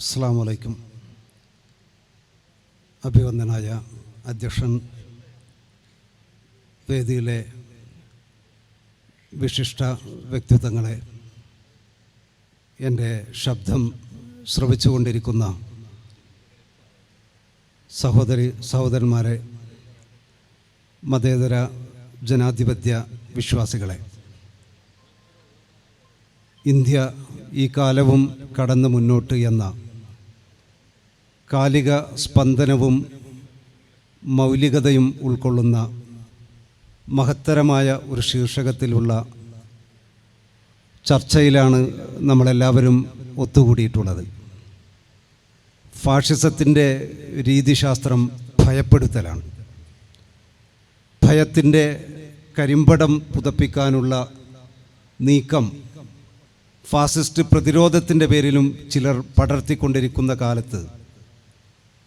അസ്സാം വലൈക്കും അഭിവന്ദനായ അധ്യക്ഷൻ വേദിയിലെ വിശിഷ്ട വ്യക്തിത്വങ്ങളെ എന്റെ ശബ്ദം ശ്രവിച്ചുകൊണ്ടിരിക്കുന്ന സഹോദരി സഹോദരന്മാരെ മതേതര ജനാധിപത്യ വിശ്വാസികളെ ഇന്ത്യ ഈ കാലവും കടന്നു മുന്നോട്ട് എന്ന കാലിക സ്പന്ദനവും മൗലികതയും ഉൾക്കൊള്ളുന്ന മഹത്തരമായ ഒരു ശീർഷകത്തിലുള്ള ചർച്ചയിലാണ് നമ്മളെല്ലാവരും ഒത്തുകൂടിയിട്ടുള്ളത്. ഫാഷിസത്തിന്റെ രീതിശാസ്ത്രം ഭയപ്പെടുത്തലാണ്. ഭയത്തിന്റെ കരിമ്പടം പുതപ്പിക്കാനുള്ള നീക്കം ഫാസിസ്റ്റ് പ്രതിരോധത്തിന്റെ പേരിലും ചിലർ പടർത്തിക്കൊണ്ടിരിക്കുന്ന കാലത്ത്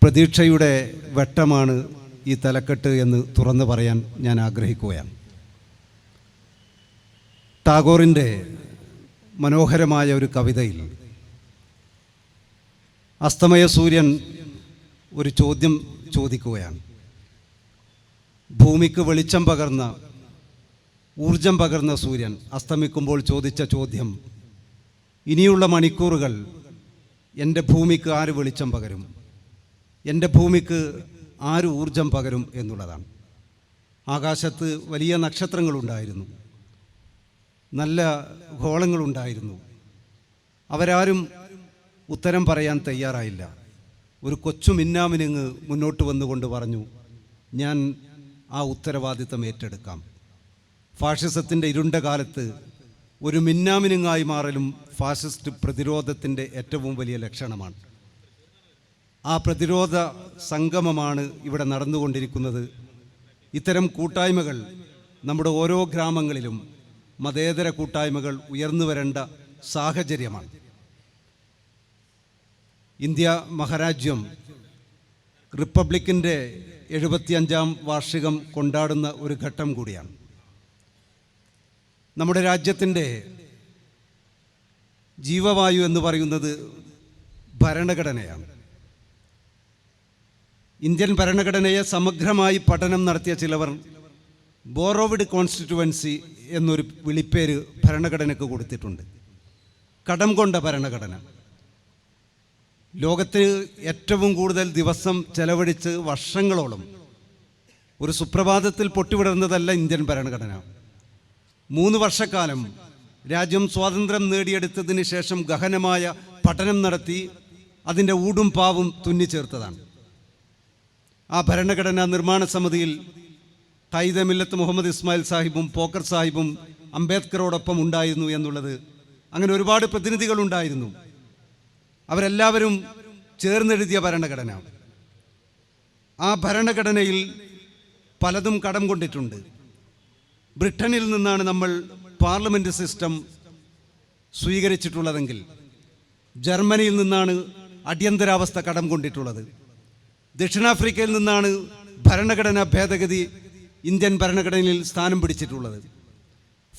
പ്രതീക്ഷയുടെ വെട്ടമാണ് ഈ തലക്കെട്ട് എന്ന് തുറന്നു പറയാൻ ഞാൻ ആഗ്രഹിക്കുകയാണ്. ടാഗോറിന്റെ മനോഹരമായ ഒരു കവിതയിൽ അസ്തമയ സൂര്യൻ ഒരു ചോദ്യം ചോദിക്കുകയാണ്. ഭൂമിക്ക് വെളിച്ചം പകർന്ന ഊർജം പകർന്ന സൂര്യൻ അസ്തമിക്കുമ്പോൾ ചോദിച്ച ചോദ്യം ഇനിയുള്ള മണിക്കൂറുകൾ എന്റെ ഭൂമിക്ക് ആര് വെളിച്ചം പകരും? എന്റെ ഭൂമിക്ക് ആര് ഊർജം പകരും എന്നുള്ളതാണ്. ആകാശത്ത് വലിയ നക്ഷത്രങ്ങളുണ്ടായിരുന്നു. നല്ല ഗോളങ്ങളുണ്ടായിരുന്നു. അവരാരും ഉത്തരം പറയാൻ തയ്യാറായില്ല. ഒരു കൊച്ചു മിന്നാമിനുങ്ങ് മുന്നോട്ട് വന്നുകൊണ്ട് പറഞ്ഞു ഞാൻ ആ ഉത്തരവാദിത്തം ഏറ്റെടുക്കാം. ഫാഷിസത്തിന്റെ ഇരുണ്ട കാലത്ത് ഒരു മിന്നാമിനുങ്ങായി മാറലും ഫാസിസ്റ്റ് പ്രതിരോധത്തിന്റെ ഏറ്റവും വലിയ ലക്ഷണമാണ്. ആ പ്രതിരോധ സംഗമമാണ് ഇവിടെ നടന്നുകൊണ്ടിരിക്കുന്നത്. ഇത്തരം കൂട്ടായ്മകൾ നമ്മുടെ ഓരോ ഗ്രാമങ്ങളിലും മതേതര കൂട്ടായ്മകൾ ഉയർന്നു വരേണ്ട സാഹചര്യമാണ്. ഇന്ത്യ മഹാരാജ്യം റിപ്പബ്ലിക്കിന്റെ എഴുപത്തിയഞ്ചാം വാർഷികം കൊണ്ടാടുന്ന ഒരു ഘട്ടം കൂടിയാണ്. നമ്മുടെ രാജ്യത്തിന്റെ ജീവവായു എന്ന് പറയുന്നത് ഭരണഘടനയാണ്. ഇന്ത്യൻ ഭരണഘടനയെ സമഗ്രമായി പഠനം നടത്തിയ ചിലവർ ബോറോവിഡ് കോൺസ്റ്റിറ്റുവൻസി എന്നൊരു വിളിപ്പേര് ഭരണഘടനയ്ക്ക് കൊടുത്തിട്ടുണ്ട്. കടം കൊണ്ട ഭരണഘടന. ലോകത്ത് ഏറ്റവും കൂടുതൽ ദിവസം ചെലവഴിച്ച് വർഷങ്ങളോളം ഒരു സുപ്രഭാതത്തിൽ പൊട്ടിവിടുന്നതല്ല ഇന്ത്യൻ ഭരണഘടന. മൂന്ന് വർഷക്കാലം രാജ്യം സ്വാതന്ത്ര്യം നേടിയെടുത്തതിന് ശേഷം ഗഹനമായ പഠനം നടത്തി അതിന്റെ ഊടും പാവും തുന്നിച്ചേർത്തതാണ്. ആ ഭരണഘടനാ നിർമ്മാണ സമിതിയിൽ തൈദ മില്ലത്ത് മുഹമ്മദ് ഇസ്മായിൽ സാഹിബും പോക്കർ സാഹിബും അംബേദ്കറോടൊപ്പം ഉണ്ടായിരുന്നു എന്നുള്ളത്. അങ്ങനെ ഒരുപാട് പ്രതിനിധികൾ ഉണ്ടായിരുന്നു. അവരെല്ലാവരും ചേർന്നെഴുതിയ ഭരണഘടന. ആ ഭരണഘടനയിൽ പലതും കടം കൊണ്ടിട്ടുണ്ട്. ബ്രിട്ടനിൽ നിന്നാണ് നമ്മൾ പാർലമെന്റ് സിസ്റ്റം സ്വീകരിച്ചിട്ടുള്ളതെങ്കിൽ ജർമ്മനിയിൽ നിന്നാണ് അടിയന്തരാവസ്ഥ കടം കൊണ്ടിട്ടുള്ളത്. ദക്ഷിണാഫ്രിക്കയിൽ നിന്നാണ് ഭരണഘടനാ ഭേദഗതി ഇന്ത്യൻ ഭരണഘടനയിൽ സ്ഥാനം പിടിച്ചിട്ടുള്ളത്.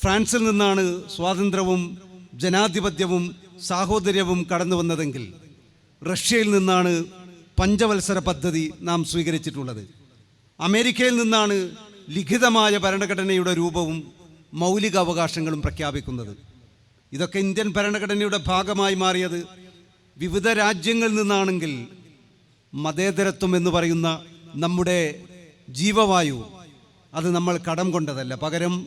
ഫ്രാൻസിൽ നിന്നാണ് സ്വാതന്ത്ര്യവും ജനാധിപത്യവും സാഹോദര്യവും കടന്നു വന്നതെങ്കിൽ റഷ്യയിൽ നിന്നാണ് പഞ്ചവത്സര പദ്ധതി നാം സ്വീകരിച്ചിട്ടുള്ളത്. അമേരിക്കയിൽ നിന്നാണ് ലിഖിതമായ ഭരണഘടനയുടെ രൂപവും മൗലിക അവകാശങ്ങളും പ്രഖ്യാപിക്കുന്നത്. ഇതൊക്കെ ഇന്ത്യൻ ഭരണഘടനയുടെ ഭാഗമായി മാറിയത് വിവിധ രാജ്യങ്ങളിൽ നിന്നാണെങ്കിൽ മതേതരത്വം എന്ന് പറയുന്ന നമ്മുടെ ജീവവായു. അത് നമ്മൾ കടം കൊണ്ടതല്ല. പകരം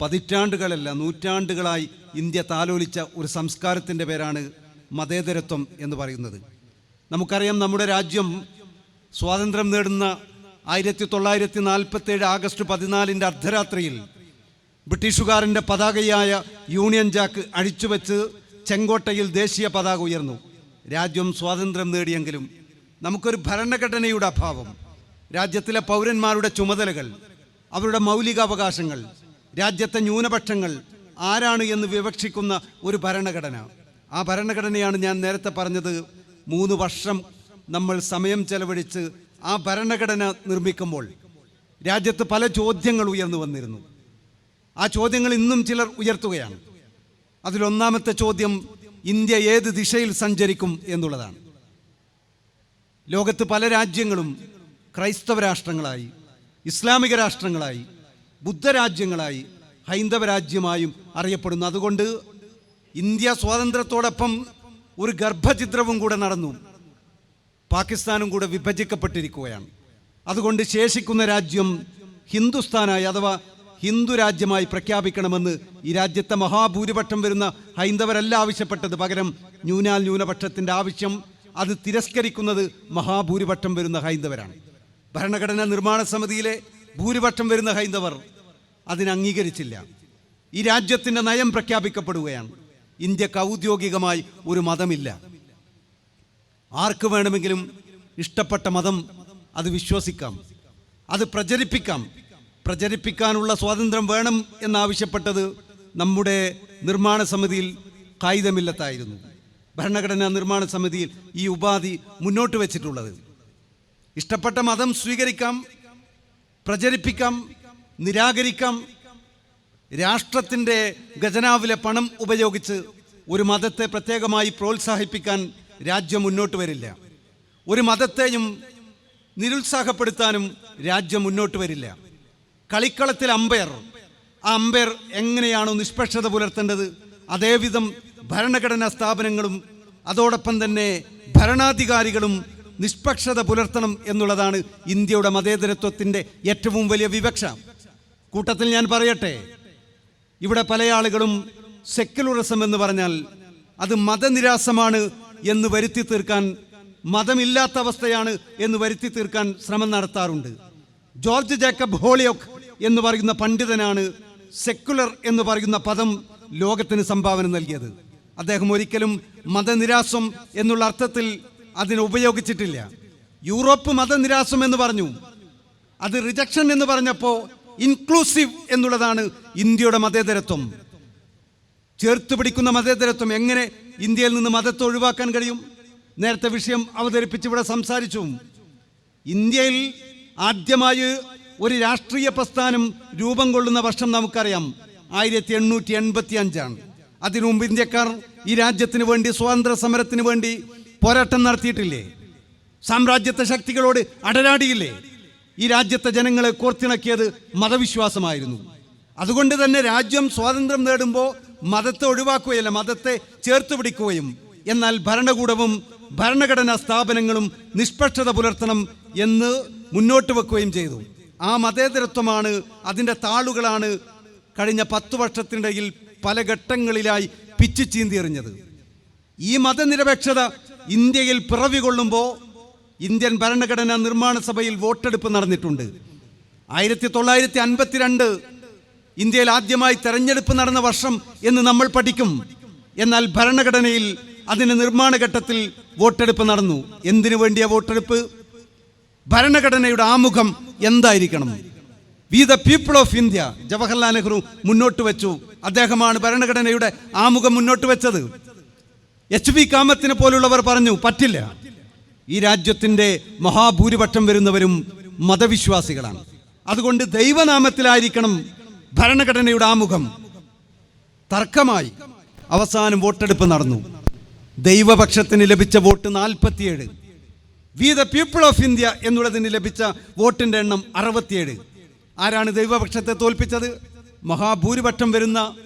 പതിറ്റാണ്ടുകളല്ല നൂറ്റാണ്ടുകളായി ഇന്ത്യ താലോലിച്ച ഒരു സംസ്കാരത്തിന്റെ പേരാണ് മതേതരത്വം എന്ന് പറയുന്നത്. നമുക്കറിയാം നമ്മുടെ രാജ്യം സ്വാതന്ത്ര്യം നേടുന്ന ആയിരത്തി തൊള്ളായിരത്തി നാൽപ്പത്തേഴ് ആഗസ്റ്റ് പതിനാലിന്റെ അർദ്ധരാത്രിയിൽ ബ്രിട്ടീഷുകാരന്റെ പതാകയായ യൂണിയൻ ജാക്ക് അഴിച്ചുവെച്ച് ചെങ്കോട്ടയിൽ ദേശീയ പതാക ഉയർന്നു. രാജ്യം സ്വാതന്ത്ര്യം നേടിയെങ്കിലും നമുക്കൊരു ഭരണഘടനയുടെ അഭാവം രാജ്യത്തിലെ പൗരന്മാരുടെ ചുമതലകൾ അവരുടെ മൗലികാവകാശങ്ങൾ രാജ്യത്തെ ന്യൂനപക്ഷങ്ങൾ ആരാണ് എന്ന് വിവക്ഷിക്കുന്ന ഒരു ഭരണഘടന. ആ ഭരണഘടനയാണ് ഞാൻ നേരത്തെ പറഞ്ഞത് മൂന്ന് വർഷം നമ്മൾ സമയം ചെലവഴിച്ച് ആ ഭരണഘടന നിർമ്മിക്കുമ്പോൾ രാജ്യത്ത് പല ചോദ്യങ്ങൾ ഉയർന്നു വന്നിരുന്നു. ആ ചോദ്യങ്ങൾ ഇന്നും ചിലർ ഉയർത്തുകയാണ്. അതിലൊന്നാമത്തെ ചോദ്യം ഇന്ത്യ ഏത് ദിശയിൽ സഞ്ചരിക്കും എന്നുള്ളതാണ്. ലോകത്ത് പല രാജ്യങ്ങളും ക്രൈസ്തവ രാഷ്ട്രങ്ങളായി ഇസ്ലാമിക രാഷ്ട്രങ്ങളായി ബുദ്ധരാജ്യങ്ങളായി ഹൈന്ദവ രാജ്യമായും അറിയപ്പെടുന്നു. അതുകൊണ്ട് ഇന്ത്യ സ്വാതന്ത്ര്യത്തോടൊപ്പം ഒരു ഗർഭചിത്രവും കൂടെ നടന്നു. പാകിസ്ഥാനും കൂടെ വിഭജിക്കപ്പെട്ടിരിക്കുകയാണ്. അതുകൊണ്ട് ശേഷിക്കുന്ന രാജ്യം ഹിന്ദുസ്ഥാനായി അഥവാ ഹിന്ദു രാജ്യമായി പ്രഖ്യാപിക്കണമെന്ന് ഈ രാജ്യത്തെ മഹാഭൂരിപക്ഷം വരുന്ന ഹൈന്ദവരല്ല ആവശ്യപ്പെട്ടത്. പകരം ന്യൂനാൽ ന്യൂനപക്ഷത്തിന്റെ ആവശ്യം അത് തിരസ്കരിക്കുന്നത് മഹാഭൂരിപക്ഷം വരുന്ന ഹൈന്ദവരാണ്. ഭരണഘടനാ നിർമ്മാണ സമിതിയിലെ ഭൂരിപക്ഷം വരുന്ന ഹൈന്ദവർ അതിന് അംഗീകരിച്ചില്ല. ഈ രാജ്യത്തിന്റെ നയം പ്രഖ്യാപിക്കപ്പെടുകയാണ്. ഇന്ത്യയ്ക്ക് ഔദ്യോഗികമായി ഒരു മതമില്ല. ആർക്ക് വേണമെങ്കിലും ഇഷ്ടപ്പെട്ട മതം അത് വിശ്വസിക്കാം. അത് പ്രചരിപ്പിക്കാം. പ്രചരിപ്പിക്കാനുള്ള സ്വാതന്ത്ര്യം വേണം എന്നാവശ്യപ്പെട്ടത് നമ്മുടെ നിർമ്മാണ സമിതിയിൽ കായികമില്ലത്തായിരുന്നു. ഭരണഘടനാ നിർമ്മാണ സമിതിയിൽ ഈ ഉപാധി മുന്നോട്ട് വെച്ചിട്ടുള്ളത്. ഇഷ്ടപ്പെട്ട മതം സ്വീകരിക്കാം പ്രചരിപ്പിക്കാം നിരാകരിക്കാം. രാഷ്ട്രത്തിന്റെ ഖജനാവിലെ പണം ഉപയോഗിച്ച് ഒരു മതത്തെ പ്രത്യേകമായി പ്രോത്സാഹിപ്പിക്കാൻ രാജ്യം മുന്നോട്ട് വരില്ല. ഒരു മതത്തെയും നിരുത്സാഹപ്പെടുത്താനും രാജ്യം മുന്നോട്ട് വരില്ല. കളിക്കളത്തിൽ അമ്പയർ. ആ അമ്പയർ എങ്ങനെയാണോ നിഷ്പക്ഷത പുലർത്തേണ്ടത് അതേവിധം ഭരണഘടനാ സ്ഥാപനങ്ങളും അതോടൊപ്പം തന്നെ ഭരണാധികാരികളും നിഷ്പക്ഷത പുലർത്തണം എന്നുള്ളതാണ് ഇന്ത്യയുടെ മതേതരത്വത്തിന്റെ ഏറ്റവും വലിയ വിവക്ഷ. കൂട്ടത്തിൽ ഞാൻ പറയട്ടെ ഇവിടെ പല ആളുകളും സെക്യുലറിസം എന്ന് പറഞ്ഞാൽ അത് മതനിരാസമാണ് എന്ന് വരുത്തി തീർക്കാൻ മതമില്ലാത്ത അവസ്ഥയാണ് എന്ന് വരുത്തി തീർക്കാൻ ശ്രമം നടത്താറുണ്ട്. ജോർജ് ജേക്കബ് ഹോളിയോക്ക് എന്ന് പറയുന്ന പണ്ഡിതനാണ് സെക്കുലർ എന്ന് പറയുന്ന പദം ലോകത്തിന് സംഭാവന നൽകിയത്. അദ്ദേഹം ഒരിക്കലും മതനിരാസം എന്നുള്ള അർത്ഥത്തിൽ അതിനെ ഉപയോഗിച്ചിട്ടില്ല. യൂറോപ്പ് മതനിരാസം എന്ന് പറഞ്ഞു. അത് റിജക്ഷൻ എന്ന് പറഞ്ഞപ്പോൾ ഇൻക്ലൂസീവ് എന്നുള്ളതാണ് ഇന്ത്യയുടെ മതേതരത്വം. ചേർത്ത് പിടിക്കുന്ന മതേതരത്വം എങ്ങനെ ഇന്ത്യയിൽ നിന്ന് മതത്തെ ഒഴിവാക്കാൻ കഴിയും? നേരത്തെ വിഷയം അവതരിപ്പിച്ച് ഇവിടെ സംസാരിച്ചു. ഇന്ത്യയിൽ ആദ്യമായി ഒരു രാഷ്ട്രീയ പ്രസ്ഥാനം രൂപം കൊള്ളുന്ന വർഷം നമുക്കറിയാം. ആയിരത്തി എണ്ണൂറ്റി എൺപത്തി അഞ്ചാണ് അതിനു മുമ്പ് ഇന്ത്യക്കാർ ഈ രാജ്യത്തിന് വേണ്ടി സ്വാതന്ത്ര്യ സമരത്തിന് വേണ്ടി പോരാട്ടം നടത്തിയിട്ടില്ലേ? സാമ്രാജ്യത്തെ ശക്തികളോട് അടരാടിയില്ലേ? ഈ രാജ്യത്തെ ജനങ്ങളെ കോർത്തിണക്കിയത് മതവിശ്വാസമായിരുന്നു. അതുകൊണ്ട് തന്നെ രാജ്യം സ്വാതന്ത്ര്യം നേടുമ്പോൾ മതത്തെ ഒഴിവാക്കുകയല്ല മതത്തെ ചേർത്ത് പിടിക്കുകയും എന്നാൽ ഭരണകൂടവും ഭരണഘടനാ സ്ഥാപനങ്ങളും നിഷ്പക്ഷത പുലർത്തണം എന്ന് മുന്നോട്ട് വെക്കുകയും ചെയ്തു. ആ മതേതരത്വമാണ് അതിന്റെ താളുകളാണ് കഴിഞ്ഞ പത്ത് വർഷത്തിനിടയിൽ പല ഘട്ടങ്ങളിലായി പിച്ചു ചീന്തിയെറിഞ്ഞത് ഈ മതനിരപേക്ഷത ഇന്ത്യയിൽ പിറവി കൊള്ളുമ്പോൾ ഇന്ത്യൻ ഭരണഘടനാ നിർമ്മാണ സഭയിൽ വോട്ടെടുപ്പ് നടന്നിട്ടുണ്ട്. ആയിരത്തി തൊള്ളായിരത്തി അൻപത്തിരണ്ട് ഇന്ത്യയിൽ ആദ്യമായി തെരഞ്ഞെടുപ്പ് നടന്ന വർഷം എന്ന് നമ്മൾ പഠിക്കും. എന്നാൽ ഭരണഘടനയിൽ അതിന് നിർമ്മാണ ഘട്ടത്തിൽ വോട്ടെടുപ്പ് നടന്നു. എന്തിനു വേണ്ടിയ വോട്ടെടുപ്പ്? ഭരണഘടനയുടെ ആമുഖം എന്തായിരിക്കണം? We the people of India Jawaharlal Nehru മുന്നോട്ട് വെച്ചു. അദ്ദേഹമാണ് ഭരണഘടനയുടെ ആമുഖം മുന്നോട്ട് വെച്ചത്. എച്ച് വി കാമത്തിനെ പോലുള്ളവർ പറഞ്ഞു പറ്റില്ല. ഈ രാജ്യത്തിന്റെ മഹാഭൂരിപക്ഷം വരുന്നവരും മതവിശ്വാസികളാണ്. അതുകൊണ്ട് ദൈവനാമത്തിലായിരിക്കണം ഭരണഘടനയുടെ ആമുഖം. തർക്കമായി. അവസാനം വോട്ടെടുപ്പ് നടന്നു. ദൈവപക്ഷത്തിന് ലഭിച്ച വോട്ട് നാൽപ്പത്തിയേഴ്. We the people of India എന്നുള്ളതിന് ലഭിച്ച വോട്ടിന്റെ എണ്ണം അറുപത്തിയേഴ്. ആരാണ് ദൈവപക്ഷത്തെ തോൽപ്പിച്ചത്? മഹാഭൂരിപക്ഷം വരുന്ന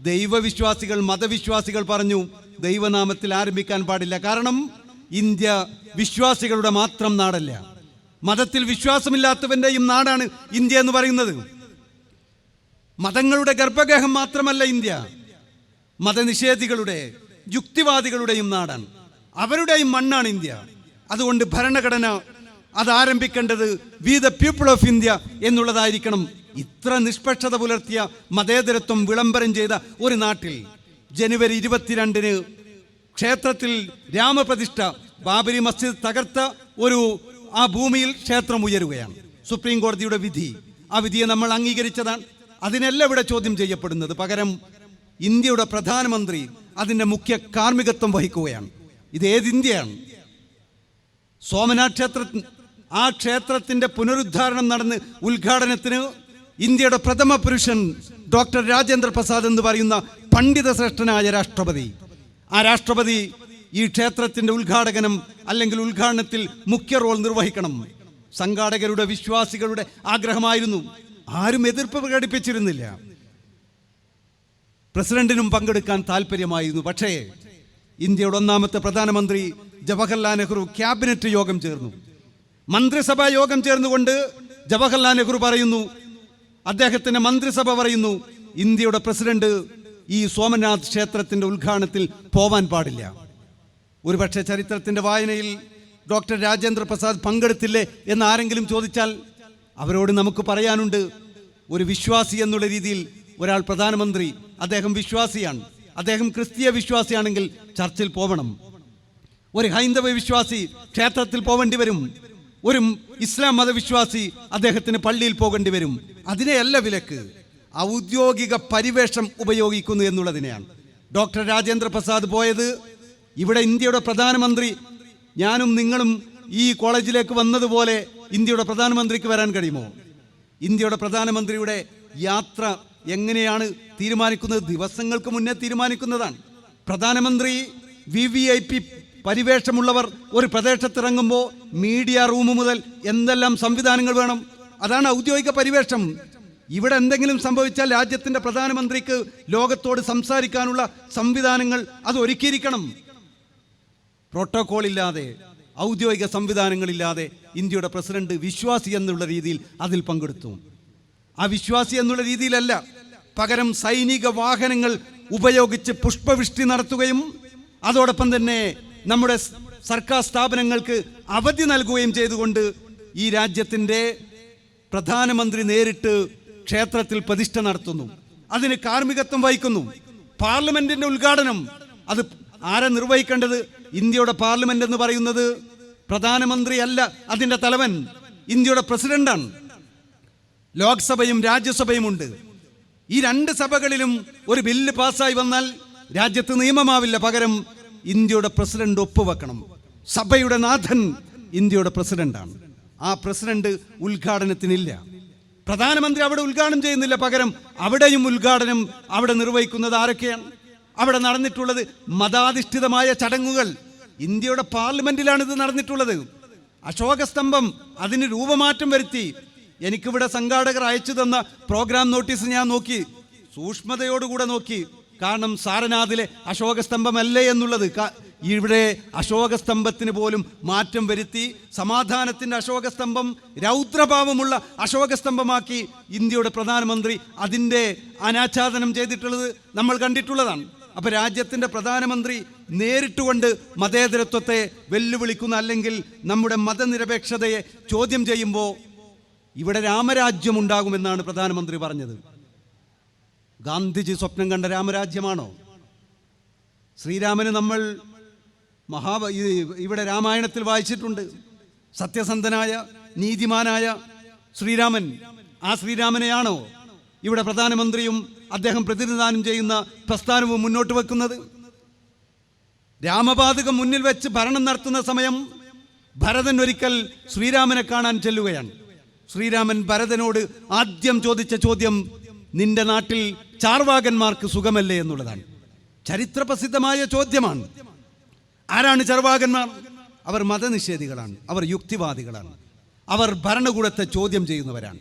ദൈവവിശ്വാസികൾ മതവിശ്വാസികൾ പറഞ്ഞു ദൈവനാമത്തിൽ ആരംഭിക്കാൻ പാടില്ല. കാരണം ഇന്ത്യ വിശ്വാസികളുടെ മാത്രം നാടല്ല. മതത്തിൽ വിശ്വാസമില്ലാത്തവന്റെയും നാടാണ് ഇന്ത്യ എന്ന് പറയുന്നത്. മതങ്ങളുടെ ഗർഭഗേഹം മാത്രമല്ല ഇന്ത്യ. മതനിഷേധികളുടെ യുക്തിവാദികളുടെയും നാടാണ്. അവരുടെയും മണ്ണാണ് ഇന്ത്യ. അതുകൊണ്ട് ഭരണഘടന അത് ആരംഭിക്കേണ്ടത് we the people of India എന്നുള്ളതായിരിക്കണം. ഇത്ര നിഷ്പക്ഷത പുലർത്തിയ മതേതരത്വം വിളംബരം ചെയ്ത ഒരു നാട്ടിൽ ജനുവരി ഇരുപത്തിരണ്ടിന് ക്ഷേത്രത്തിൽ രാമപ്രതിഷ്ഠ ബാബരി മസ്ജിദ് തകർത്ത ഒരു ആ ഭൂമിയിൽ ക്ഷേത്രം ഉയരുകയാണ്. സുപ്രീം കോടതിയുടെ വിധി. ആ വിധിയെ നമ്മൾ അംഗീകരിച്ചതാണ്. അതിനല്ല ഇവിടെ ചോദ്യം ചെയ്യപ്പെടുന്നത്. പകരം ഇന്ത്യയുടെ പ്രധാനമന്ത്രി അതിന്റെ മുഖ്യ കാർമ്മികത്വം വഹിക്കുകയാണ്. ഇത് ഏത് ഇന്ത്യയാണ്? സോമനാഥ് ക്ഷേത്ര ആ ക്ഷേത്രത്തിന്റെ പുനരുദ്ധാരണം നടന്ന് ഉദ്ഘാടനത്തിന് ഇന്ത്യയുടെ പ്രഥമ പുരുഷൻ ഡോക്ടർ രാജേന്ദ്ര പ്രസാദ് എന്ന് പറയുന്ന പണ്ഡിത ശ്രേഷ്ഠനായ രാഷ്ട്രപതി. ആ രാഷ്ട്രപതി ഈ ക്ഷേത്രത്തിന്റെ ഉദ്ഘാടകനം അല്ലെങ്കിൽ ഉദ്ഘാടനത്തിൽ മുഖ്യ റോൾ നിർവഹിക്കണം. സംഘാടകരുടെ വിശ്വാസികളുടെ ആഗ്രഹമായിരുന്നു. ആരും എതിർപ്പ് പ്രകടിപ്പിച്ചിരുന്നില്ല. പ്രസിഡന്റിനും പങ്കെടുക്കാൻ താല്പര്യമായിരുന്നു പക്ഷേ ഇന്ത്യയുടെ ഒന്നാമത്തെ പ്രധാനമന്ത്രി ജവഹർലാൽ നെഹ്റു ക്യാബിനറ്റ് യോഗം ചേർന്നു. മന്ത്രിസഭാ യോഗം ചേർന്നുകൊണ്ട് ജവഹർലാൽ നെഹ്റു പറയുന്നു അദ്ദേഹത്തിന്റെ മന്ത്രിസഭ പറയുന്നു ഇന്ത്യയുടെ പ്രസിഡന്റ് ഈ സോമനാഥ് ക്ഷേത്രത്തിന്റെ ഉദ്ഘാടനത്തിൽ പോവാൻ പാടില്ല. ഒരുപക്ഷെ ചരിത്രത്തിന്റെ വായനയിൽ ഡോക്ടർ രാജേന്ദ്ര പ്രസാദ് പങ്കെടുത്തില്ലേ എന്ന് ആരെങ്കിലും ചോദിച്ചാൽ അവരോട് നമുക്ക് പറയാനുണ്ട് ഒരു വിശ്വാസി എന്നുള്ള രീതിയിൽ ഒരാൾ പ്രധാനമന്ത്രി അദ്ദേഹം വിശ്വാസിയാണ് അദ്ദേഹം ക്രിസ്തീയ വിശ്വാസിയാണെങ്കിൽ ചർച്ചിൽ പോവണം. ഒരു ഹൈന്ദവ വിശ്വാസി ക്ഷേത്രത്തിൽ പോകേണ്ടി വരും. ഒരു ഇസ്ലാം മതവിശ്വാസി അദ്ദേഹത്തിന് പള്ളിയിൽ പോകേണ്ടി വരും. അതിനെയല്ല വിലക്ക്. ഔദ്യോഗിക പരിവേഷം ഉപയോഗിക്കുന്നു എന്നുള്ളതിനെയാണ്. ഡോക്ടർ രാജേന്ദ്ര പ്രസാദ് പോയത്. ഇവിടെ ഇന്ത്യയുടെ പ്രധാനമന്ത്രി ഞാനും നിങ്ങളും ഈ കോളേജിലേക്ക് വന്നതുപോലെ ഇന്ത്യയുടെ പ്രധാനമന്ത്രിക്ക് വരാൻ കഴിയുമോ? ഇന്ത്യയുടെ പ്രധാനമന്ത്രിയുടെ യാത്ര എങ്ങനെയാണ് തീരുമാനിക്കുന്നത്? ദിവസങ്ങൾക്ക് മുന്നേ തീരുമാനിക്കുന്നതാണ്. പ്രധാനമന്ത്രി വി വി ഐ പി പരിവേഷമുള്ളവർ ഒരു പ്രദേശത്തിറങ്ങുമ്പോൾ മീഡിയ റൂം മുതൽ എന്തെല്ലാം സംവിധാനങ്ങൾ വേണം? അതാണ് ഔദ്യോഗിക പരിവേഷം. ഇവിടെ എന്തെങ്കിലും സംഭവിച്ചാൽ രാജ്യത്തിന്റെ പ്രധാനമന്ത്രിക്ക് ലോകത്തോട് സംസാരിക്കാനുള്ള സംവിധാനങ്ങൾ അത് ഒരുക്കിയിരിക്കണം പ്രോട്ടോകോൾ ഇല്ലാതെ ഔദ്യോഗിക സംവിധാനങ്ങളില്ലാതെ ഇന്ത്യയുടെ പ്രസിഡന്റ് വിശ്വാസി എന്നുള്ള രീതിയിൽ അതിൽ പങ്കെടുത്തു. ആ വിശ്വാസി എന്നുള്ള രീതിയിലല്ല പകരം സൈനിക വാഹനങ്ങൾ ഉപയോഗിച്ച് പുഷ്പവൃഷ്ടി നടത്തുകയും അതോടൊപ്പം തന്നെ നമ്മുടെ സർക്കാർ സ്ഥാപനങ്ങൾക്ക് അവധി നൽകുകയും ചെയ്തുകൊണ്ട് ഈ രാജ്യത്തിന്റെ പ്രധാനമന്ത്രി നേരിട്ട് ക്ഷേത്രത്തിൽ പ്രതിഷ്ഠ നടത്തുന്നു. അതിന് കാർമ്മികത്വം വഹിക്കുന്നു. പാർലമെന്റിന്റെ ഉദ്ഘാടനം. അത് ആരെ നിർവഹിക്കേണ്ടത്? ഇന്ത്യയുടെ പാർലമെന്റ് എന്ന് പറയുന്നത് പ്രധാനമന്ത്രി അല്ല അതിന്റെ തലവൻ ഇന്ത്യയുടെ പ്രസിഡന്റാണ്. ലോക്സഭയും രാജ്യസഭയും ഉണ്ട്. ഈ രണ്ട് സഭകളിലും ഒരു ബില്ല് പാസ്സായി വന്നാൽ രാജ്യത്ത് നിയമമാവില്ല പകരം ഇന്ത്യയുടെ പ്രസിഡന്റ് ഒപ്പുവെക്കണം. സഭയുടെ നാഥൻ ഇന്ത്യയുടെ പ്രസിഡന്റാണ്. ആ പ്രസിഡന്റ് ഉദ്ഘാടനത്തിനില്ല. പ്രധാനമന്ത്രി അവിടെ ഉദ്ഘാടനം ചെയ്യുന്നില്ല പകരം അവിടെയും ഉദ്ഘാടനം അവിടെ നിർവഹിക്കുന്നത് ആരൊക്കെയാണ്? അവിടെ നടന്നിട്ടുള്ളത് മതാധിഷ്ഠിതമായ ചടങ്ങുകൾ. ഇന്ത്യയുടെ പാർലമെന്റിലാണ് ഇത് നടന്നിട്ടുള്ളത്. അശോക സ്തംഭം അതിന് രൂപമാറ്റം വരുത്തി. എനിക്കിവിടെ സംഘാടകർ അയച്ചു തന്ന പ്രോഗ്രാം നോട്ടീസ് ഞാൻ നോക്കി. സൂക്ഷ്മതയോടുകൂടെ നോക്കി. കാരണം സാരനാഥിലെ അശോകസ്തംഭമല്ലേ എന്നുള്ളത്. ഇവിടെ അശോകസ്തംഭത്തിന് പോലും മാറ്റം വരുത്തി സമാധാനത്തിന്റെ അശോകസ്തംഭം രൗദ്രഭാവമുള്ള അശോകസ്തംഭമാക്കി ഇന്ത്യയുടെ പ്രധാനമന്ത്രി അതിന്റെ അനാച്ഛാദനം ചെയ്തിട്ടുള്ളത് നമ്മൾ കണ്ടിട്ടുള്ളതാണ്. അപ്പോൾ രാജ്യത്തിന്റെ പ്രധാനമന്ത്രി നേരിട്ടുകൊണ്ട് മതേതരത്വത്തെ വെല്ലുവിളിക്കുന്ന അല്ലെങ്കിൽ നമ്മുടെ മതനിരപേക്ഷതയെ ചോദ്യം ചെയ്യുമ്പോൾ ഇവിടെ രാമരാജ്യം ഉണ്ടാകുമെന്നാണ് പ്രധാനമന്ത്രി പറഞ്ഞത്. ഗാന്ധിജി സ്വപ്നം കണ്ട രാമരാജ്യമാണോ? ശ്രീരാമന് നമ്മൾ മഹാ ഇവിടെ രാമായണത്തിൽ വായിച്ചിട്ടുണ്ട്. സത്യസന്ധനായ നീതിമാനായ ശ്രീരാമൻ. ആ ശ്രീരാമനെയാണോ ഇവിടെ പ്രധാനമന്ത്രിയും അദ്ദേഹം പ്രതിനിധാനം ചെയ്യുന്ന പ്രസ്ഥാനവും മുന്നോട്ട് വെക്കുന്നത്? രാമപാതകം മുന്നിൽ വെച്ച് ഭരണം നടത്തുന്ന സമയം ഭരതൻ ഒരിക്കൽ ശ്രീരാമനെ കാണാൻ ചെല്ലുകയാണ്. ശ്രീരാമൻ ഭരതനോട് ആദ്യം ചോദിച്ച ചോദ്യം നിന്റെ നാട്ടിൽ ചാർവാകന്മാർക്ക് സുഖമല്ലേ എന്നുള്ളതാണ്. ചരിത്രപ്രസിദ്ധമായ ചോദ്യമാണ്. ആരാണ് ചർവാകന്മാർ? അവർ മതനിഷേധികളാണ്. അവർ യുക്തിവാദികളാണ്. അവർ ഭരണകൂടത്തെ ചോദ്യം ചെയ്യുന്നവരാണ്.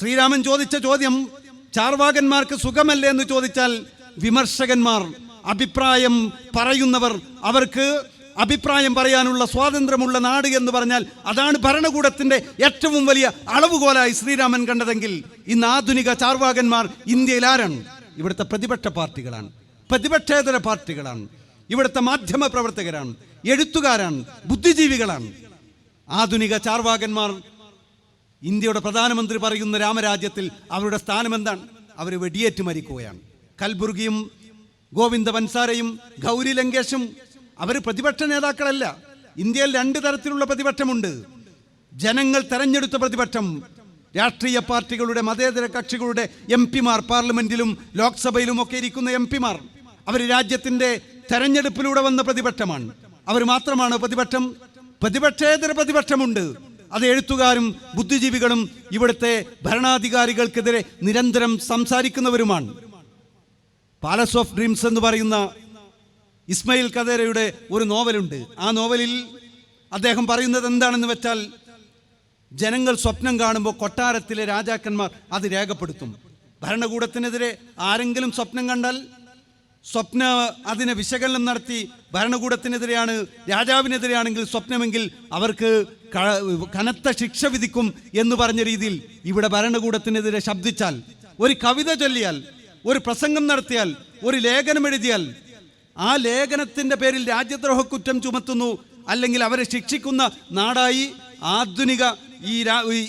ശ്രീരാമൻ ചോദിച്ച ചോദ്യം ചാർവാകന്മാർക്ക് സുഖമല്ലേ എന്ന് ചോദിച്ചാൽ വിമർശകന്മാർ അഭിപ്രായം പറയുന്നവർ അവർക്ക് അഭിപ്രായം പറയാനുള്ള സ്വാതന്ത്ര്യമുള്ള നാട് എന്ന് പറഞ്ഞാൽ അതാണ് ഭരണകൂടത്തിന്റെ ഏറ്റവും വലിയ അളവുകോലായി ശ്രീരാമൻ കണ്ടതെങ്കിൽ ഇന്ന് ആധുനിക ചാർവാകന്മാർ ഇന്ത്യയിൽ ആരാണ്? ഇവിടുത്തെ പ്രതിപക്ഷ പാർട്ടികളാണ്. പ്രതിപക്ഷേതര പാർട്ടികളാണ്. ഇവിടുത്തെ മാധ്യമ പ്രവർത്തകരാണ്. എഴുത്തുകാരാണ്. ബുദ്ധിജീവികളാണ്. ആധുനിക ചാർവാകന്മാർ ഇന്ത്യയുടെ പ്രധാനമന്ത്രി പറയുന്ന രാമരാജ്യത്തിൽ അവരുടെ സ്ഥാനം എന്താണ് അവർ വെടിയേറ്റ് മരിക്കുകയാണ്. കൽബുർഗിയും ഗോവിന്ദ വൻസാരയും ഗൗരി ലങ്കേഷും അവർ പ്രതിപക്ഷ നേതാക്കളല്ല. ഇന്ത്യയിൽ രണ്ട് തരത്തിലുള്ള പ്രതിപക്ഷമുണ്ട്. ജനങ്ങൾ തെരഞ്ഞെടുത്ത പ്രതിപക്ഷം രാഷ്ട്രീയ പാർട്ടികളുടെ മതേതര കക്ഷികളുടെ എം പിമാർ പാർലമെന്റിലും ലോക്സഭയിലും ഒക്കെ ഇരിക്കുന്ന എം പിമാർ. അവർ രാജ്യത്തിന്റെ തെരഞ്ഞെടുപ്പിലൂടെ വന്ന പ്രതിപക്ഷമാണ്. അവർ മാത്രമാണ് പ്രതിപക്ഷം. പ്രതിപക്ഷേതര പ്രതിപക്ഷമുണ്ട്. അത് എഴുത്തുകാരും ബുദ്ധിജീവികളും ഇവിടുത്തെ ഭരണാധികാരികൾക്കെതിരെ നിരന്തരം സംസാരിക്കുന്നവരുമാണ്. പാലസ് ഓഫ് ഡ്രീംസ് എന്ന് പറയുന്ന ഇസ്മയിൽ കദേരയുടെ ഒരു നോവലുണ്ട്. ആ നോവലിൽ അദ്ദേഹം പറയുന്നത് എന്താണെന്ന് വെച്ചാൽ ജനങ്ങൾ സ്വപ്നം കാണുമ്പോൾ കൊട്ടാരത്തിലെ രാജാക്കന്മാർ അത് രേഖപ്പെടുത്തും. ഭരണകൂടത്തിനെതിരെ ആരെങ്കിലും സ്വപ്നം കണ്ടാൽ സ്വപ്ന അതിനെ വിശകലനം നടത്തി ഭരണകൂടത്തിനെതിരെയാണ് രാജാവിനെതിരെയാണെങ്കിൽ സ്വപ്നമെങ്കിൽ അവർക്ക് കനത്ത ശിക്ഷ വിധിക്കും എന്ന് പറഞ്ഞ രീതിയിൽ ഇവിടെ ഭരണകൂടത്തിനെതിരെ ശബ്ദിച്ചാൽ ഒരു കവിത ചൊല്ലിയാൽ ഒരു പ്രസംഗം നടത്തിയാൽ ഒരു ലേഖനം എഴുതിയാൽ ആ ലേഖനത്തിന്റെ പേരിൽ രാജ്യദ്രോഹ കുറ്റം ചുമത്തുന്നു അല്ലെങ്കിൽ അവരെ ശിക്ഷിക്കുന്ന നാടായി ആധുനിക ഈ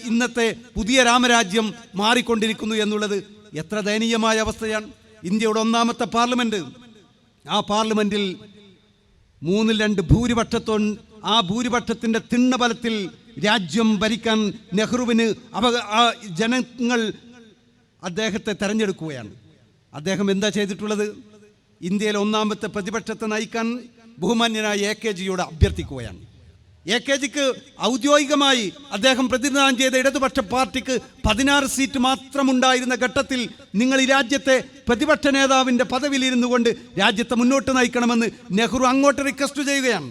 ഇന്നത്തെ പുതിയ രാമരാജ്യം മാറിക്കൊണ്ടിരിക്കുന്നു എന്നുള്ളത് എത്ര ദയനീയമായ അവസ്ഥയാണ്. ഇന്ത്യയുടെ ഒന്നാമത്തെ പാർലമെന്റ് ആ പാർലമെന്റിൽ മൂന്നിൽ രണ്ട് ഭൂരിപക്ഷത്തോ ആ ഭൂരിപക്ഷത്തിന്റെ തിണ്ണബലത്തിൽ രാജ്യം ഭരിക്കാൻ നെഹ്റുവിന് അവ ജനങ്ങൾ അദ്ദേഹത്തെ തെരഞ്ഞെടുക്കുകയാണ്. അദ്ദേഹം എന്താ ചെയ്തിട്ടുള്ളത്? ഇന്ത്യയിലെ ഒന്നാമത്തെ പ്രതിപക്ഷത്തെ നയിക്കാൻ ബഹുമാന്യനായ എ കെ ജിയോട് അഭ്യർത്ഥിക്കുകയാണ്. എ കെ ജിക്ക് ഔദ്യോഗികമായി അദ്ദേഹം പ്രതിനിധാനം ചെയ്ത ഇടതുപക്ഷ പാർട്ടിക്ക് പതിനാറ് സീറ്റ് മാത്രമുണ്ടായിരുന്ന ഘട്ടത്തിൽ നിങ്ങൾ ഈ രാജ്യത്തെ പ്രതിപക്ഷ നേതാവിന്റെ പദവിയിലിരുന്നു കൊണ്ട് രാജ്യത്തെ മുന്നോട്ട് നയിക്കണമെന്ന് നെഹ്റു അങ്ങോട്ട് റിക്വസ്റ്റ് ചെയ്യുകയാണ്.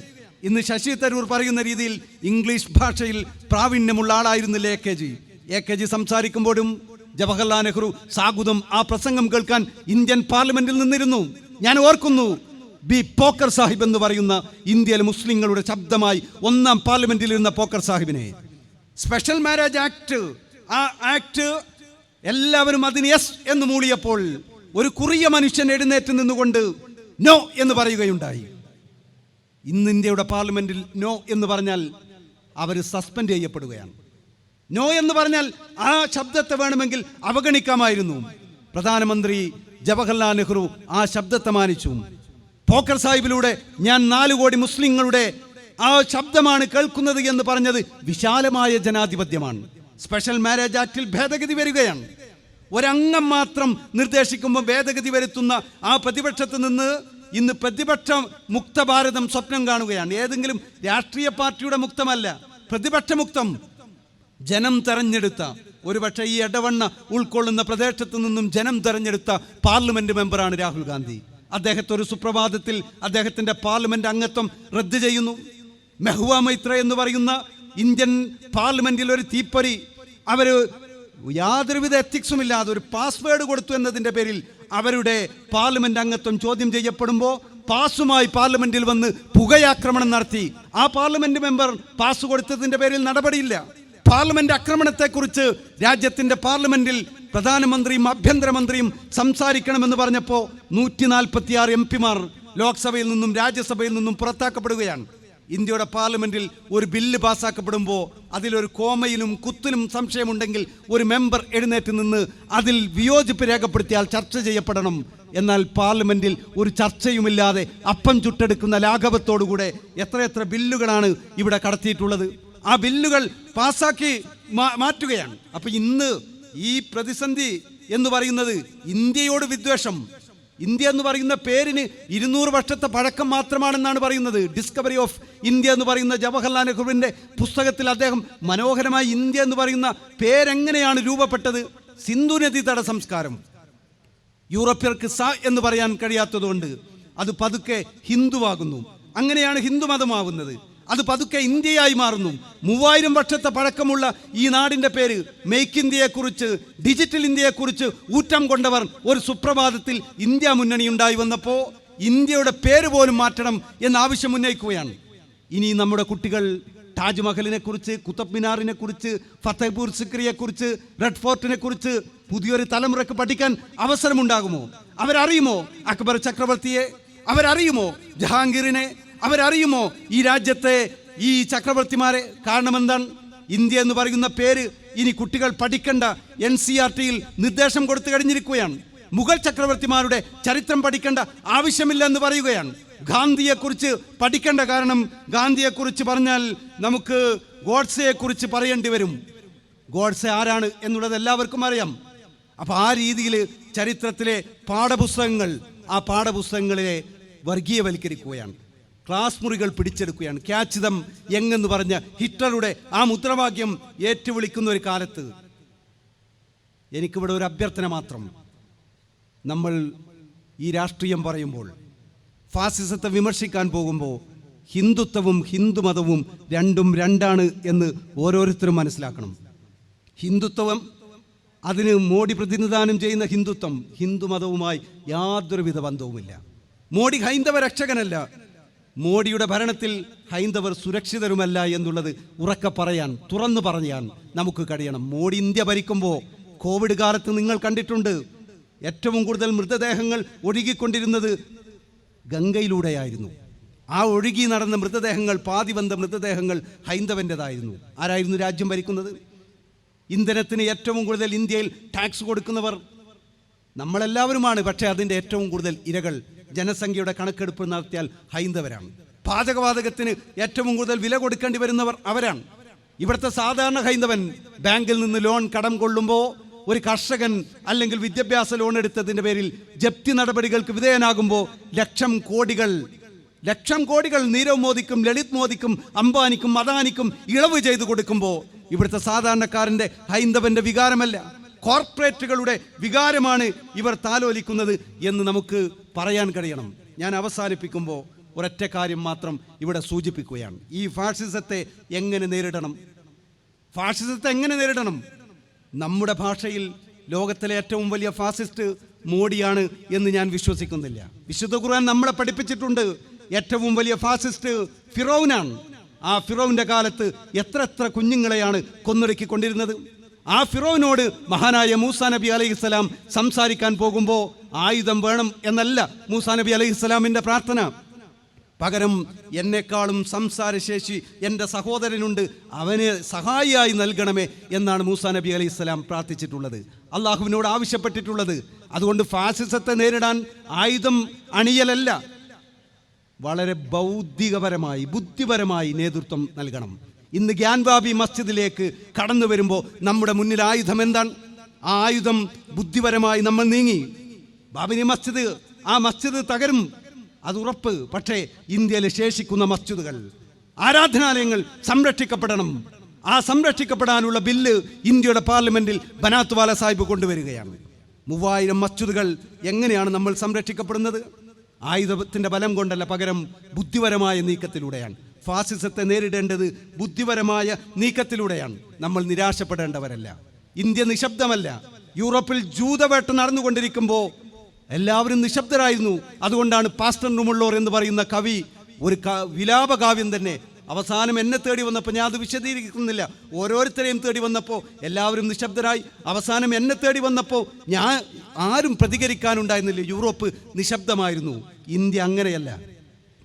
ഇന്ന് ശശി തരൂർ പറയുന്ന രീതിയിൽ ഇംഗ്ലീഷ് ഭാഷയിൽ പ്രാവീണ്യമുള്ള ആളായിരുന്നില്ല A K G? A K G സംസാരിക്കുമ്പോഴും ജവഹർലാൽ നെഹ്റു സാഗുതം ആ പ്രസംഗം കേൾക്കാൻ ഇന്ത്യൻ പാർലമെന്റിൽ നിന്നിരുന്നു. ഞാൻ ഓർക്കുന്നു ബി പോക്കർ സാഹിബ് എന്ന് പറയുന്ന ഇന്ത്യയിലെ മുസ്ലിങ്ങളുടെ ശബ്ദമായി ഒന്നാം പാർലമെന്റിൽ ഇരുന്ന പോക്കർ സാഹിബിനെ. സ്പെഷ്യൽ മാരേജ് ആക്ട് ആ ആക്ട് എല്ലാവരും അതിന് യെസ് എന്ന് മൂളിയപ്പോൾ ഒരു കുറിയ മനുഷ്യൻ എഴുന്നേറ്റ് നിന്നുകൊണ്ട് നോ എന്ന് പറയുകയുണ്ടായി. ഇന്ന് ഇന്ത്യയുടെ പാർലമെന്റിൽ നോ എന്ന് പറഞ്ഞാൽ അവർ സസ്പെൻഡ് ചെയ്യപ്പെടുകയാണ്. നോ എന്ന് പറഞ്ഞാൽ ആ ശബ്ദത്തെ വേണമെങ്കിൽ അവഗണിക്കാമായിരുന്നു. പ്രധാനമന്ത്രി ജവഹർലാൽ നെഹ്റു ആ ശബ്ദത്തെ മാനിച്ചു പോക്കർ സാഹിബിലൂടെ ഞാൻ നാല് കോടി മുസ്ലിങ്ങളുടെ ആ ശബ്ദമാണ് കേൾക്കുന്നത് എന്ന് പറഞ്ഞത് വിശാലമായ ജനാധിപത്യമാണ്. സ്പെഷ്യൽ മാരേജ് ആക്ടിൽ ഭേദഗതി വരികയാണ്. ഒരംഗം മാത്രം നിർദ്ദേശിക്കുമ്പോൾ ഭേദഗതി വരുത്തുന്ന ആ പ്രതിപക്ഷത്ത് നിന്ന് ഇന്ന് പ്രതിപക്ഷ മുക്ത ഭാരതം സ്വപ്നം കാണുകയാണ്. ഏതെങ്കിലും രാഷ്ട്രീയ പാർട്ടിയുടെ മുക്തമല്ല പ്രതിപക്ഷ മുക്തം ജനം തെരഞ്ഞെടുത്ത ഒരുപക്ഷെ ഈ എടവണ്ണ ഉൾക്കൊള്ളുന്ന പ്രദേശത്ത് നിന്നും ജനം തെരഞ്ഞെടുത്ത പാർലമെന്റ് മെമ്പറാണ് രാഹുൽ ഗാന്ധി. അദ്ദേഹത്തെ ഒരു സുപ്രഭാതത്തിൽ അദ്ദേഹത്തിന്റെ പാർലമെന്റ് അംഗത്വം റദ്ദ് ചെയ്യുന്നു. മെഹുവ മൈത്ര എന്ന് പറയുന്ന ഇന്ത്യൻ പാർലമെന്റിൽ ഒരു തീപ്പൊരി അവർ യാതൊരുവിധ എത്തിക്സും ഇല്ലാതെ ഒരു പാസ്വേഡ് കൊടുത്തു എന്നതിന്റെ പേരിൽ അവരുടെ പാർലമെന്റ് അംഗത്വം ചോദ്യം ചെയ്യപ്പെടുമ്പോൾ പാസുമായി പാർലമെന്റിൽ വന്ന് പുകയാക്രമണം നടത്തി. ആ പാർലമെന്റ് മെമ്പർ പാസ് കൊടുത്തതിന്റെ പേരിൽ നടപടിയില്ല. പാർലമെന്റ് ആക്രമണത്തെക്കുറിച്ച് രാജ്യത്തിന്റെ പാർലമെന്റിൽ പ്രധാനമന്ത്രിയും ആഭ്യന്തരമന്ത്രിയും സംസാരിക്കണമെന്ന് പറഞ്ഞപ്പോൾ നൂറ്റി നാൽപ്പത്തി ആറ് എം പിമാർ ലോക്സഭയിൽ നിന്നും രാജ്യസഭയിൽ നിന്നും പുറത്താക്കപ്പെടുകയാണ്. ഇന്ത്യയുടെ പാർലമെന്റിൽ ഒരു ബില്ല് പാസ്സാക്കപ്പെടുമ്പോൾ അതിലൊരു കോമയിലും കുത്തിലും സംശയമുണ്ടെങ്കിൽ ഒരു മെമ്പർ എഴുന്നേറ്റ് നിന്ന് അതിൽ വിയോജിപ്പ് രേഖപ്പെടുത്തിയാൽ ചർച്ച ചെയ്യപ്പെടണം. എന്നാൽ പാർലമെന്റിൽ ഒരു ചർച്ചയുമില്ലാതെ അപ്പം ചുട്ടെടുക്കുന്ന ലാഘവത്തോടുകൂടെ എത്രയെത്ര ബില്ലുകളാണ് ഇവിടെ കടത്തിയിട്ടുള്ളത്? ആ ബില്ലുകൾ പാസാക്കി മാറ്റുകയാണ്. അപ്പൊ ഇന്ന് ഈ പ്രതിസന്ധി എന്ന് പറയുന്നത് ഇന്ത്യയോട് വിദ്വേഷം. ഇന്ത്യ എന്ന് പറയുന്ന പേരിന് ഇരുന്നൂറ് വർഷത്തെ പഴക്കം മാത്രമാണെന്നാണ് പറയുന്നത്. ഡിസ്കവറി ഓഫ് ഇന്ത്യ എന്ന് പറയുന്ന ജവഹർലാൽ നെഹ്റുവിന്റെ പുസ്തകത്തിൽ അദ്ദേഹം മനോഹരമായി ഇന്ത്യ എന്ന് പറയുന്ന പേരെങ്ങനെയാണ് രൂപപ്പെട്ടത്? സിന്ധു നദി തട സംസ്കാരം. യൂറോപ്യർക്ക് സ എന്ന് പറയാൻ കഴിയാത്തതുകൊണ്ട് അത് പതുക്കെ ഹിന്ദുവാകുന്നു. അങ്ങനെയാണ് ഹിന്ദുമതമാവുന്നത്. അത് പതുക്കെ ഇന്ത്യയായി മാറുന്നു. മൂവായിരം വർഷത്തെ പഴക്കമുള്ള ഈ നാടിന്റെ പേര് മേക്ക് ഇന്ത്യയെക്കുറിച്ച് ഡിജിറ്റൽ ഇന്ത്യയെക്കുറിച്ച് ഊറ്റം കൊണ്ടവർ ഒരു സുപ്രഭാതത്തിൽ ഇന്ത്യ മുന്നണി ഉണ്ടായി വന്നപ്പോൾ ഇന്ത്യയുടെ പേര് പോലും മാറ്റണം എന്ന ആവശ്യം ഉന്നയിക്കുകയാണ്. ഇനി നമ്മുടെ കുട്ടികൾ താജ്മഹലിനെ കുറിച്ച് കുത്തബ് മിനാറിനെ കുറിച്ച് ഫത്തേപൂർ സിക്രിയെ കുറിച്ച് റെഡ് ഫോർട്ടിനെ കുറിച്ച് പുതിയൊരു തലമുറയ്ക്ക് പഠിക്കാൻ അവസരമുണ്ടാകുമോ? അവരറിയുമോ അക്ബർ ചക്രവർത്തിയെ? അവരറിയുമോ ജഹാംഗീറിനെ? അവരറിയുമോ ഈ രാജ്യത്തെ ഈ ചക്രവർത്തിമാരെ? കാരണമെന്താണ്? ഇന്ത്യ എന്ന് പറയുന്ന പേര് ഇനി കുട്ടികൾ പഠിക്കേണ്ട. എൻ സി ആർ ടിയിൽ നിർദ്ദേശം കൊടുത്തു കഴിഞ്ഞിരിക്കുകയാണ്. മുഗൾ ചക്രവർത്തിമാരുടെ ചരിത്രം പഠിക്കേണ്ട ആവശ്യമില്ല എന്ന് പറയുകയാണ്. ഗാന്ധിയെക്കുറിച്ച് പഠിക്കേണ്ട കാരണം ഗാന്ധിയെക്കുറിച്ച് പറഞ്ഞാൽ നമുക്ക് ഗോഡ്സെയെക്കുറിച്ച് പറയേണ്ടി വരും. ഗോഡ്സെ ആരാണ് എന്നുള്ളത് എല്ലാവർക്കും അറിയാം. അപ്പോൾ ആ രീതിയിൽ ചരിത്രത്തിലെ പാഠപുസ്തകങ്ങൾ ആ പാഠപുസ്തകങ്ങളെ വർഗീയവൽക്കരിക്കുകയാണ്. ക്ലാസ് മുറികൾ പിടിച്ചെടുക്കുകയാണ്. ക്യാച്ചിതം എങ്ങെന്ന് പറഞ്ഞ ഹിറ്റ്ലറുടെ ആ മുദ്രാവാക്യം ഏറ്റുവിളിക്കുന്ന ഒരു കാലത്ത് എനിക്കിവിടെ ഒരു അഭ്യർത്ഥന മാത്രം. നമ്മൾ ഈ രാഷ്ട്രീയം പറയുമ്പോൾ ഫാസിസത്തെ വിമർശിക്കാൻ പോകുമ്പോൾ ഹിന്ദുത്വവും ഹിന്ദുമതവും രണ്ടും രണ്ടാണ് എന്ന് ഓരോരുത്തരും മനസ്സിലാക്കണം. ഹിന്ദുത്വം അതിന് മോഡി പ്രതിനിധാനം ചെയ്യുന്ന ഹിന്ദുത്വം ഹിന്ദുമതവുമായി യാതൊരുവിധ ബന്ധവുമില്ല. മോഡി ഹൈന്ദവ രക്ഷകനല്ല. മോഡിയുടെ ഭരണത്തിൽ ഹൈന്ദവർ സുരക്ഷിതരുമല്ല എന്നുള്ളത് ഉറക്ക പറയാൻ തുറന്നു പറയാൻ നമുക്ക് കഴിയണം. മോഡി ഇന്ത്യ ഭരിക്കുമ്പോൾ കോവിഡ് കാലത്ത് നിങ്ങൾ കണ്ടിട്ടുണ്ട്. ഏറ്റവും കൂടുതൽ മൃതദേഹങ്ങൾ ഒഴുകിക്കൊണ്ടിരുന്നത് ഗംഗയിലൂടെയായിരുന്നു. ആ ഒഴുകി നടന്ന മൃതദേഹങ്ങൾ പാതി വന്ന മൃതദേഹങ്ങൾ ഹൈന്ദവന്റെതായിരുന്നു ആരായിരുന്നു രാജ്യം ഭരിക്കുന്നത്? ഇന്ധനത്തിന് ഏറ്റവും കൂടുതൽ ഇന്ത്യയിൽ ടാക്സ് കൊടുക്കുന്നവർ നമ്മളെല്ലാവരുമാണ്. പക്ഷേ അതിന്റെ ഏറ്റവും കൂടുതൽ ഇരകൾ ജനസംഖ്യയുടെ കണക്കെടുപ്പ് നടത്തിയാൽ ഹൈന്ദവരാണ്. പാചകവാതകത്തിന് ഏറ്റവും കൂടുതൽ വില കൊടുക്കേണ്ടി വരുന്നവർ അവരാണ്. ഇവിടുത്തെ സാധാരണ ഹൈന്ദവൻ ബാങ്കിൽ നിന്ന് ലോൺ കടം കൊള്ളുമ്പോൾ ഒരു കർഷകൻ അല്ലെങ്കിൽ വിദ്യാഭ്യാസ ലോൺ എടുത്തതിന്റെ പേരിൽ ജപ്തി നടപടികൾക്ക് വിധേയനാകുമ്പോൾ ലക്ഷം കോടികൾ ലക്ഷം കോടികൾ നീരവ് മോദിക്കും ലളിത് മോദിക്കും അംബാനിക്കും അദാനിക്കും ഇളവ് ചെയ്തു കൊടുക്കുമ്പോൾ ഇവിടുത്തെ സാധാരണക്കാരന്റെ ഹൈന്ദവന്റെ വികാരമല്ല. കോർപ്പറേറ്റുകളുടെ വികാരമാണ് ഇവർ താലോലിക്കുന്നത് എന്ന് നമുക്ക് പറയാൻ കഴിയണം. ഞാൻ അവസാനിപ്പിക്കുമ്പോൾ ഒരൊറ്റ കാര്യം മാത്രം ഇവിടെ സൂചിപ്പിക്കുകയാണ്. ഈ ഫാഷിസത്തെ എങ്ങനെ നേരിടണം? ഫാഷിസത്തെ എങ്ങനെ നേരിടണം? നമ്മുടെ ഭാഷയിൽ ലോകത്തിലെ ഏറ്റവും വലിയ ഫാസിസ്റ്റ് മോഡിയാണ് എന്ന് ഞാൻ വിശ്വസിക്കുന്നില്ല. വിശുദ്ധ ഖുർആൻ നമ്മളെ പഠിപ്പിച്ചിട്ടുണ്ട്. ഏറ്റവും വലിയ ഫാസിസ്റ്റ് ഫിറോവിനാണ് ആ ഫിറോവിന്റെ കാലത്ത് എത്ര എത്ര കുഞ്ഞുങ്ങളെയാണ് കൊന്നൊടുക്കിക്കൊണ്ടിരുന്നത്? ആ ഫിറോവിനോട് മഹാനായ മൂസാ നബി അലൈഹിസ്സലാം സംസാരിക്കാൻ പോകുമ്പോൾ ആയുധം വേണം എന്നല്ല മൂസാ നബി അലൈഹിസ്സലാമിന്റെ പ്രാർത്ഥന. പകരം എന്നെക്കാളും സംസാരശേഷി എന്റെ സഹോദരനുണ്ട് അവനെ സഹായിയായി നൽകണമേ എന്നാണ് മൂസാ നബി അലൈഹി സ്വലാം പ്രാർത്ഥിച്ചിട്ടുള്ളത്. അള്ളാഹുവിനോട് ആവശ്യപ്പെട്ടിട്ടുള്ളത്. അതുകൊണ്ട് ഫാസിസത്തെ നേരിടാൻ ആയുധം അണിയലല്ല. വളരെ ബൗദ്ധികപരമായി ബുദ്ധിപരമായി നേതൃത്വം നൽകണം. ഇന്ന് ഗ്യാൻവാബി മസ്ജിദിലേക്ക് കടന്നു വരുമ്പോൾ നമ്മുടെ മുന്നിൽ ആയുധം എന്താണ്? ആ ആയുധം ബുദ്ധിപരമായി നമ്മൾ നീങ്ങി. ബാബിനി മസ്ജിദ് ആ മസ്ജിദ് തകരും. അത് ഉറപ്പ്. പക്ഷേ ഇന്ത്യയിൽ ശേഷിക്കുന്ന മസ്ജിദുകൾ ആരാധനാലയങ്ങൾ സംരക്ഷിക്കപ്പെടണം. ആ സംരക്ഷിക്കപ്പെടാനുള്ള ബില്ല് ഇന്ത്യയുടെ പാർലമെന്റിൽ ബനാത്ത് വാല സാഹിബ് കൊണ്ടുവരികയാണ്. മൂവായിരം മസ്ജിദുകൾ എങ്ങനെയാണ് നമ്മൾ സംരക്ഷിക്കപ്പെടുന്നത്? ആയുധത്തിന്റെ ബലം കൊണ്ടല്ല പകരം ബുദ്ധിപരമായ നീക്കത്തിലൂടെയാണ്. ഫാസിസത്തെ നേരിടേണ്ടത് ബുദ്ധിപരമായ നീക്കത്തിലൂടെയാണ്. നമ്മൾ നിരാശപ്പെടേണ്ടവരല്ല. ഇന്ത്യ നിശബ്ദമല്ല. യൂറോപ്പിൽ ജൂതവേട്ട നടന്നുകൊണ്ടിരിക്കുമ്പോൾ എല്ലാവരും നിശബ്ദരായിരുന്നു. അതുകൊണ്ടാണ് പാസ്റ്റർ റുമുള്ളോർ എന്ന് പറയുന്ന കവി ഒരു വിലാപകാവ്യം തന്നെ അവസാനം എന്നെ തേടി വന്നപ്പോൾ ഞാൻ അത് വിശദീകരിക്കുന്നില്ല. ഓരോരുത്തരെയും തേടി വന്നപ്പോൾ എല്ലാവരും നിശബ്ദരായി. അവസാനം എന്നെ തേടി വന്നപ്പോൾ ഞാൻ ആരും പ്രതികരിക്കാനുണ്ടായിരുന്നില്ല. യൂറോപ്പ് നിശബ്ദമായിരുന്നു. ഇന്ത്യ അങ്ങനെയല്ല.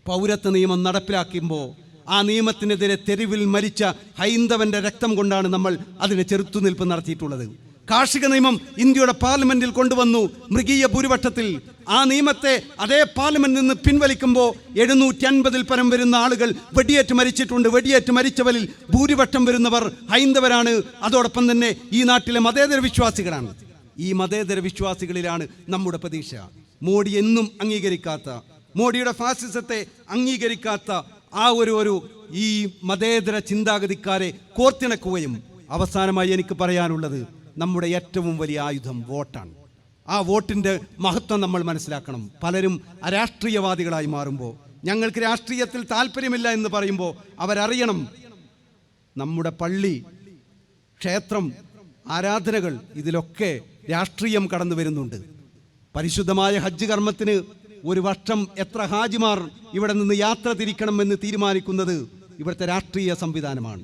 പൗരത്വ നിയമം നടപ്പിലാക്കുമ്പോൾ ആ നിയമത്തിനെതിരെ തെരുവിൽ മരിച്ച ഹൈന്ദവന്റെ രക്തം കൊണ്ടാണ് നമ്മൾ അതിനെ ചെറുത്തുനിൽപ്പ് നടത്തിയിട്ടുള്ളത്. കാർഷിക നിയമം ഇന്ത്യയുടെ പാർലമെന്റിൽ കൊണ്ടുവന്നു മൃഗീയ ഭൂരിപക്ഷത്തിൽ. ആ നിയമത്തെ അതേ പാർലമെന്റിൽ നിന്ന് പിൻവലിക്കുമ്പോൾ എഴുന്നൂറ്റി അൻപതിൽ പരം വരുന്ന ആളുകൾ വെടിയേറ്റ് മരിച്ചിട്ടുണ്ട്. വെടിയേറ്റ് മരിച്ചവരിൽ ഭൂരിപക്ഷം വരുന്നവർ ഹൈന്ദവരാണ്. അതോടൊപ്പം തന്നെ ഈ നാട്ടിലെ മതേതര വിശ്വാസികളാണ്. ഈ മതേതര വിശ്വാസികളിലാണ് നമ്മുടെ പ്രതീക്ഷ. മോഡി എന്നും അംഗീകരിക്കാത്ത മോഡിയുടെ ഫാസിസത്തെ അംഗീകരിക്കാത്ത ആ ഒരു ഒരു ഈ മതേതര ചിന്താഗതിക്കാരെ കോർത്തിണക്കുകയും അവസാനമായി എനിക്ക് പറയാനുള്ളത് നമ്മുടെ ഏറ്റവും വലിയ ആയുധം വോട്ടാണ്. ആ വോട്ടിന്റെ മഹത്വം നമ്മൾ മനസ്സിലാക്കണം. പലരും അരാഷ്ട്രീയവാദികളായി മാറുമ്പോൾ ഞങ്ങൾക്ക് രാഷ്ട്രീയത്തിൽ താല്പര്യമില്ല എന്ന് പറയുമ്പോൾ അവരറിയണം നമ്മുടെ പള്ളി ക്ഷേത്രം ആരാധനകൾ ഇതിലൊക്കെ രാഷ്ട്രീയം കടന്നു വരുന്നുണ്ട്. പരിശുദ്ധമായ ഹജ്ജ് കർമ്മത്തിന് ഒരു വർഷം എത്ര ഹാജിമാർ ഇവിടെ നിന്ന് യാത്ര തിരിക്കണമെന്ന് തീരുമാനിക്കുന്നത് ഇവിടുത്തെ രാഷ്ട്രീയ സംവിധാനമാണ്.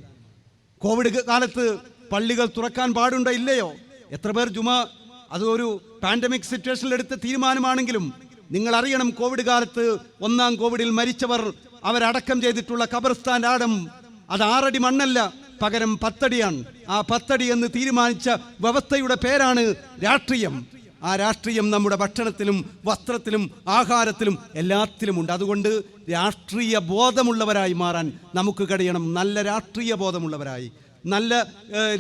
കോവിഡ് കാലത്ത് പള്ളികൾ തുറക്കാൻ പാടുണ്ടോ ഇല്ലയോ? എത്ര പേർ ജുമ അത് ഒരു പാൻഡമിക് സിറ്റുവേഷനിൽ എടുത്ത തീരുമാനമാണെങ്കിലും നിങ്ങൾ അറിയണം കോവിഡ് കാലത്ത് ഒന്നാം കോവിഡിൽ മരിച്ചവർ അവരടക്കം ചെയ്തിട്ടുള്ള ഖബർസ്ഥാൻ ആടം അത് ആറടി മണ്ണല്ല പകരം പത്തടിയാണ്. ആ പത്തടി എന്ന് തീരുമാനിച്ച വ്യവസ്ഥയുടെ പേരാണ് രാഷ്ട്രീയം. ആ രാഷ്ട്രീയം നമ്മുടെ ഭക്ഷണത്തിലും വസ്ത്രത്തിലും ആഹാരത്തിലും എല്ലാത്തിലുമുണ്ട്. അതുകൊണ്ട് രാഷ്ട്രീയ ബോധമുള്ളവരായി മാറാൻ നമുക്ക് കഴിയണം. നല്ല രാഷ്ട്രീയ ബോധമുള്ളവരായി. നല്ല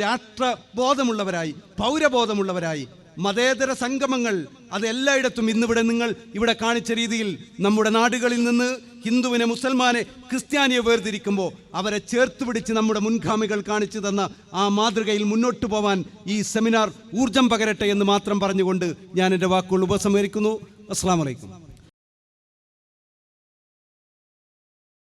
രാഷ്ട്രബോധമുള്ളവരായി പൗരബോധമുള്ളവരായി മതേതര സംഗമങ്ങൾ അത് എല്ലായിടത്തും ഇന്നിവിടെ നിങ്ങൾ ഇവിടെ കാണിച്ച രീതിയിൽ നമ്മുടെ നാടുകളിൽ നിന്ന് ഹിന്ദുവിനെ മുസൽമാനെ ക്രിസ്ത്യാനിയെ വേർതിരിക്കുമ്പോൾ അവരെ ചേർത്ത് പിടിച്ച് നമ്മുടെ മുൻഗാമികൾ കാണിച്ചു തന്ന ആ മാതൃകയിൽ മുന്നോട്ട് പോവാൻ ഈ സെമിനാർ ഊർജം പകരട്ടെ എന്ന് മാത്രം പറഞ്ഞുകൊണ്ട് ഞാൻ എന്റെ വാക്കുകൾ ഉപസംഹരിക്കുന്നു. അസ്സാം വലൈക്കും